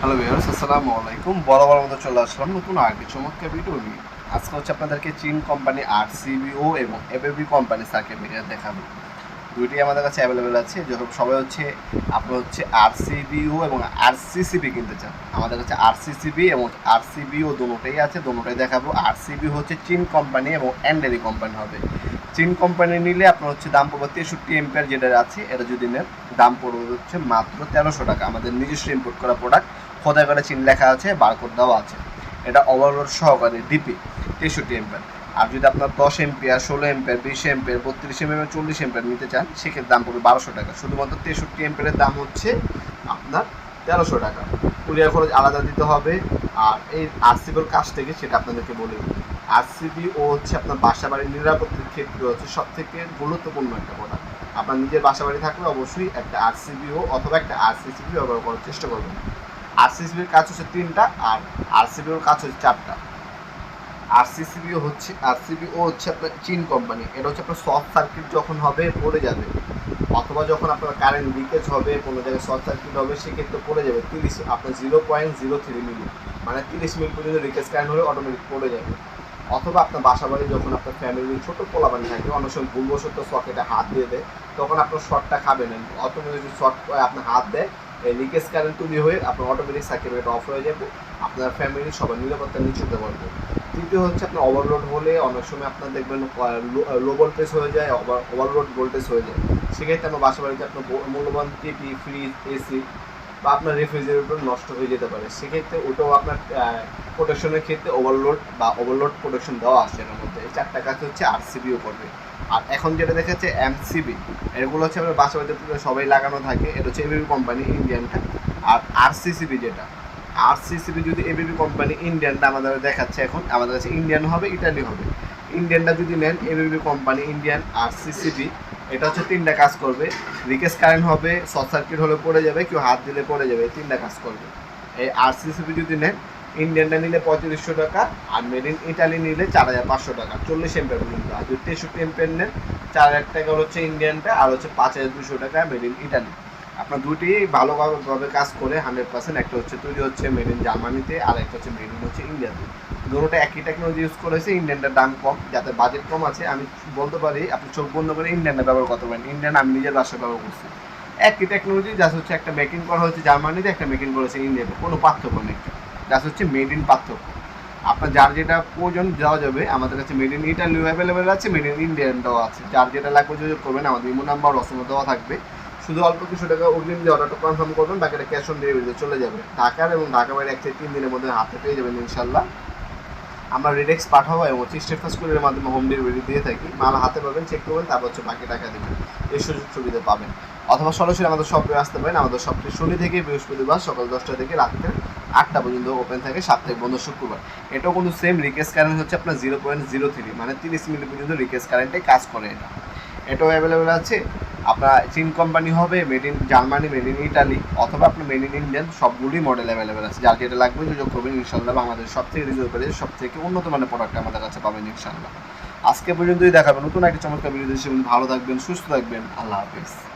Hello viewers আসসালামু আলাইকুম বড় মতো চলে আসলাম নতুন আরেকটি চমৎকার ভিডিও নিয়ে। আজকে হচ্ছে আপনাদেরকে চীন কোম্পানি আর সিবিও এবং এবিবি কোম্পানি সার্কিট ব্রেকার দেখাবো। দুইটি আমাদের কাছে অ্যাভেলেবেল আছে। যখন সবাই হচ্ছে, আপনার হচ্ছে আর সিবিও এবং আর সিসিবি কিনতে চান। আমাদের কাছে আর সিসিবি এবং আর সিবিও দুটোটাই আছে। দুটোটাই দেখাবো। আর সিবি হচ্ছে চীন কোম্পানি এবং অ্যান্ডেরি কোম্পানি হবে। চীন কোম্পানি নিলে আপনার হচ্ছে দাম পড়বে তেষট্টি এম্পিয়ার যেটা আছে, এটা যদি নেন, দাম পড়বে হচ্ছে মাত্র তেরোশো টাকা। আমাদের নিজস্ব ইম্পোর্ট করা প্রোডাক্ট খোদা করে চিন লেখা আছে বারকোড দেওয়া আছে। এটা ওভারলোড সহকারে ডিপি তেষট্টি এম্পিয়ার আর যদি আপনার দশ এম্পিয়ার ষোলো এম্পিয়ার বিশ এম্পিয়ার বত্রিশ এম্পিয়ার চল্লিশ এম্পিয়ার নিতে চান, সেক্ষেত্রে দাম পড়বে বারোশো টাকা। শুধুমাত্র তেষট্টি এম্পিয়ারের দাম হচ্ছে আপনার তেরোশো টাকা। কুরিয়ার খরচ আলাদা দিতে হবে। আর এই আরসিবির কাছ থেকে সেটা আপনাদেরকে বলে আরসিবি ও হচ্ছে আপনার বাসা বাড়ির নিরাপত্তার ক্ষেত্রে হচ্ছে সব থেকে গুরুত্বপূর্ণ একটা প্রোডাক্ট আপনার নিজের বাসা বাড়ি থাকলে অবশ্যই একটা আরসিবিও অথবা একটা আরসিসিবি ব্যবহার করার চেষ্টা করবেন। আরসিসিবির কাজ হচ্ছে তিনটা আর আরসিবিওর কাজ হচ্ছে চারটা। আরসিসিবিও হচ্ছে আরসিবিও হচ্ছে আপনার চীন কোম্পানি। এটা হচ্ছে আপনার শর্ট সার্কিট যখন হবে পড়ে যাবে। অথবা যখন আপনার কারেন্ট লিকেজ হবে, কোনো জায়গায় শর্ট সার্কিট হবে, সেক্ষেত্রে পড়ে যাবে তিরিশ, আপনার zero point zero three milli. মানে তিরিশ মিনিট পর্যন্ত রিকেজ কারেন্ট হলে অটোমেটিক পড়ে যাবে। অথবা আপনার বাসা বাড়ি যখন আপনার ফ্যামিলির ছোট পোলাবানি থাকে, অনেক সময় ভুলবশত সকেটে হাত দিয়ে দেয়, তখন আপনার শর্টটা খাবে খাবেন অটোমেটিক শর্ট আপনার হাত দেয় লিকেজ কারেন্ট তৈরি হয়ে আপনার অটোমেটিক সার্কিট অফ হয়ে যাবে, আপনার ফ্যামিলির সবার নিরাপত্তা নিশ্চিত পারবে তৃতীয় হচ্ছে আপনার ওভারলোড হলে অনেক সময় আপনার দেখবেন লো ভোল্টেজ হয়ে যায় ওভারলোড ভোল্টেজ হয়ে যায়। সেক্ষেত্রে আমার বাসা বাড়িতে আপনার মূল্যবান টিভি ফ্রিজ এসি বা আপনার রেফ্রিজারেটর নষ্ট হয়ে যেতে পারে। সেক্ষেত্রে ওটাও আপনার প্রোটেকশনের ক্ষেত্রে ওভারলোড বা ওভারলোড প্রোটেকশন দেওয়া আছে এর মধ্যে। এই চারটা কাজ হচ্ছে আরসিবিও করবে আর এখন যেটা দেখাচ্ছে এমসিবি এগুলো হচ্ছে আপনার বাসা সবাই লাগানো থাকে। এটা হচ্ছে এবিবি কোম্পানি ইন্ডিয়ানটা আর আরসিসিবি যেটা আরসিসিবি যদি এবিবি কোম্পানি ইন্ডিয়ানটা আমাদের দেখাচ্ছে এখন, আমাদের কাছে ইন্ডিয়ান হবে ইটালি হবে। ইন্ডিয়ানটা যদি নেন এবিবি কোম্পানি ইন্ডিয়ান আরসিসিবি এটা হচ্ছে তিনটা কাজ করবে। রিকেস কারেন্ট হবে শর্ট সার্কিট হলে পড়ে যাবে, কেউ হাত দিলে পড়ে যাবে তিনটা কাজ করবে। এই আরসিসিপি যদি নেন ইন্ডিয়ানটা নিলে পঁয়ত্রিশশো টাকা, আর মেড ইন ইটালি নিলে চার হাজার পাঁচশো টাকা, চল্লিশ এম্পের পর্যন্ত। আর যদি তেষট্টি এম্পের নেন, চার হাজার টাকা হচ্ছে ইন্ডিয়ানটা আর হচ্ছে পাঁচ হাজার দুশো টাকা মেড ইন ইটালি আপনার দুটি ভালোভাবে কাজ করে হান্ড্রেড পার্সেন্ট একটা হচ্ছে তৈরি হচ্ছে মেড ইন জার্মানিতে আর একটা হচ্ছে মেড ইন হচ্ছে ইন্ডিয়াতে দুটোটা একই টেকনোলজি ইউজ করেছে ইন্ডিয়ানটার দাম কম, যাতে বাজেট কম আছে। আমি বলতে পারি, আপনি চোখ বন্ধ করে ইন্ডিয়ানটা ব্যবহার করতে পারেন। ইন্ডিয়ান আমি নিজের বাসায় ব্যবহার করছি। একই টেকনোলজি জাস্ট হচ্ছে একটা মেকিং করা হচ্ছে জার্মানিতে একটা মেকিং করেছে ইন্ডিয়াতে কোনো পার্থক্য নেই। জাস্ট হচ্ছে মেড ইন পার্থক্য। আপনার যার যেটা প্রয়োজন দেওয়া যাবে। আমাদের কাছে মেড ইন ইটালিও অ্যাভেলেবেল আছে মেড ইন ইন্ডিয়ানটাও আছে। যার যেটা লাগবে যোগাযোগ করবেন। আমাদের ইমো নাম্বার অসময় দেওয়া থাকবে। শুধু অল্প কিছু টাকা অগ্রিম দিয়ে অর্ডারটা কনফার্ম করবেন, বাকিটা ক্যাশ অন ডেলিভারিতে চলে যাবে। ঢাকার এবং ঢাকা বাইরে এক থেকে তিন দিনের মধ্যে হাতে পেয়ে যাবেন ইনশাল্লাহ আমরা রেডেক্স পাঠাবো এবং হচ্ছে স্টেফাস কুরিয়ারের মাধ্যমে হোম ডেলিভারি দিয়ে থাকি। মাল হাতে পাবেন চেক করবেন, তারপর হচ্ছে বাকি টাকা দেবেন। এই সুযোগ সুবিধা পাবেন। অথবা সরাসরি আমাদের শপে আসতে পারেন। আমাদের শপটি শনি থেকে বৃহস্পতিবার সকাল দশটা থেকে রাত্রে আটটা পর্যন্ত ওপেন থাকে, সাপ্তাহিক বন্ধ শুক্রবার। এটাও কিন্তু সেম রিকেস্ট কারেন্ট হচ্ছে আপনার জিরো পয়েন্ট জিরো থ্রি মানে তিরিশ মিনিট পর্যন্ত রিকেস্ট কারেন্টে কাজ করে এটা। এটাও অ্যাভেলেবেল আছে। আপনার চীন কোম্পানি হবে made in Germany made in Italy অথবা আপনার মেড ইন ইন্ডিয়ান সবগুলি মডেল অ্যাভেলেবেল আছে। যার যেটা লাগবে যোগাযোগ করবেন ইনশাল্লাহ আমাদের সব থেকে রিজনেবল সব থেকে উন্নত মানের প্রোডাক্ট আমাদের কাছে পাবেন ইনশাল্লাহ আজকে পর্যন্তই দেখাবেন নতুন একটা চমৎকার ভিডিও দেশে ভালো থাকবেন, সুস্থ থাকবেন। আল্লাহ হাফিজ।